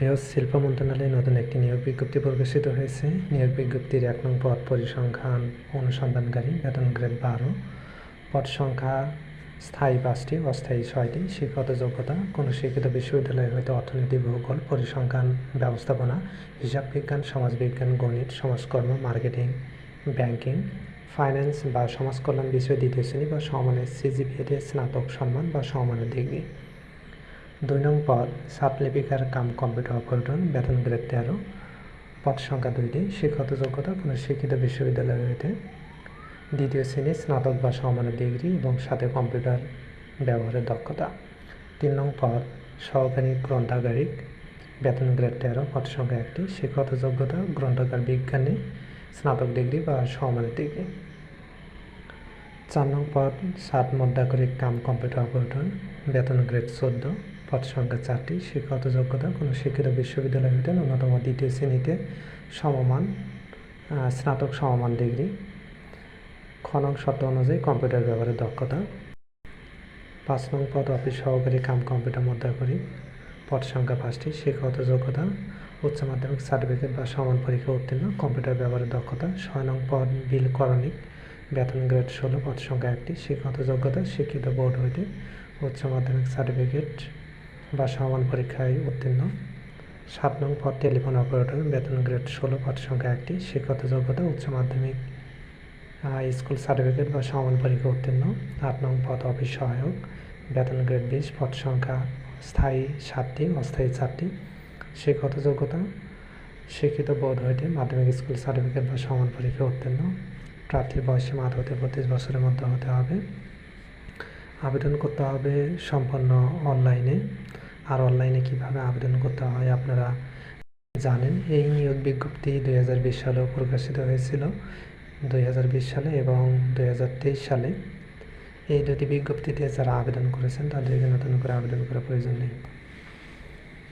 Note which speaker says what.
Speaker 1: বৃহৎ শিল্প মন্ত্রণালয়ে নতুন একটি নিয়োগ বিজ্ঞপ্তি প্রকাশিত হয়েছে। নিয়োগ বিজ্ঞপ্তির এক নং পদ পরিসংখ্যান অনুসন্ধানকারী বেতন গ্রেড বারো। পদ সংখ্যা স্থায়ী পাঁচটি, অস্থায়ী ছয়টি। শিক্ষাগত যোগ্যতা, কোনো শিক্ষিত বিশ্ববিদ্যালয় হয়তো অর্থনীতি, ভূগোল, পরিসংখ্যান, ব্যবস্থাপনা, হিসাব বিজ্ঞান সমাজবিজ্ঞান গণিত, সমাজকর্ম, মার্কেটিং, ব্যাংকিং, ফাইন্যান্স বা সমাজকল্যাণ বিষয়ে দ্বিতীয় শ্রেণি বা সমানের সিজিপিএতে স্নাতক সম্মান বা সমানের ডিগ্রি। দুই নং পদ সাবলিপিকার কাম কম্পিউটার অপারেটর বেতন গ্রেড তেরো, পদ সংখ্যা দুইটি, শিক্ষাগত যোগ্যতা কোনো শিক্ষিত বিশ্ববিদ্যালয় হইতে দ্বিতীয় শ্রেণি, স্নাতক বা সমানের ডিগ্রি এবং সাথে কম্পিউটার ব্যবহারের দক্ষতা। তিন নং পদ, সহকারী গ্রন্থাগারিক, বেতন গ্রেড তেরো, পদ সংখ্যা একটি, শিক্ষাগত যোগ্যতা, গ্রন্থাগার বিজ্ঞানে স্নাতক ডিগ্রি বা সমানের ডিগ্রি। চার নং পদ, সাত মধ্যাকরিক কাম কম্পিউটার অপারেটর বেতন গ্রেড চোদ্দ পদ সংখ্যা চারটি শিক্ষাগত যোগ্যতা কোনো শিক্ষিত বিশ্ববিদ্যালয় হইতে ন্যূনতম দ্বিতীয় শ্রেণীতে সমমান স্নাতক সমমান ডিগ্রি। খ নং শর্ত অনুযায়ী কম্পিউটার ব্যবহারের দক্ষতা। পাঁচ নং পদ অফিস সহকারী কাম কম্পিউটার মধ্যাকরিক পদ সংখ্যা পাঁচটি শিক্ষাগত যোগ্যতা উচ্চ মাধ্যমিক সার্টিফিকেট বা সমান পরীক্ষা উত্তীর্ণ, কম্পিউটার ব্যবহারের দক্ষতা। ছয় নং পদ বিল করণিক, বেতন গ্রেড ষোলো পদ সংখ্যা একটি শিক্ষাগত যোগ্যতা শিক্ষিত বোর্ড হইতে উচ্চ মাধ্যমিক সার্টিফিকেট বা সমান পরীক্ষায় উত্তীর্ণ। সাত নং পদ টেলিফোন অপারেটর, বেতন গ্রেড ষোলো, পদ সংখ্যা একটি, শিক্ষাগত যোগ্যতা উচ্চ মাধ্যমিক স্কুল সার্টিফিকেট বা সমান পরীক্ষা উত্তীর্ণ। আট নং পদ অফিস সহায়ক, বেতন গ্রেড বিশ, পদ সংখ্যা স্থায়ী সাতটি, অস্থায়ী চারটি। শিক্ষাগত যোগ্যতা, শিক্ষিত বোর্ড হইতে মাধ্যমিক স্কুল সার্টিফিকেট বা সমান পরীক্ষা উত্তীর্ণ। প্রার্থীর বয়সে মাত্র হতে বত্রিশ বছরের মধ্যে হতে হবে। আবেদন করতে হবে সম্পূর্ণ অনলাইনে। আর অনলাইনে কীভাবে আবেদন করতে হয় আপনারা জানেন। এই নিয়োগ বিজ্ঞপ্তি দুই হাজার বিশ সালেও প্রকাশিত হয়েছিল, দুই হাজার বিশ সালে এবং দুই হাজার তেইশ সালে। এই দুটি বিজ্ঞপ্তিতে যারা আবেদন করেছেন তাদেরকে নতুন করে আবেদন করা প্রয়োজন নেই।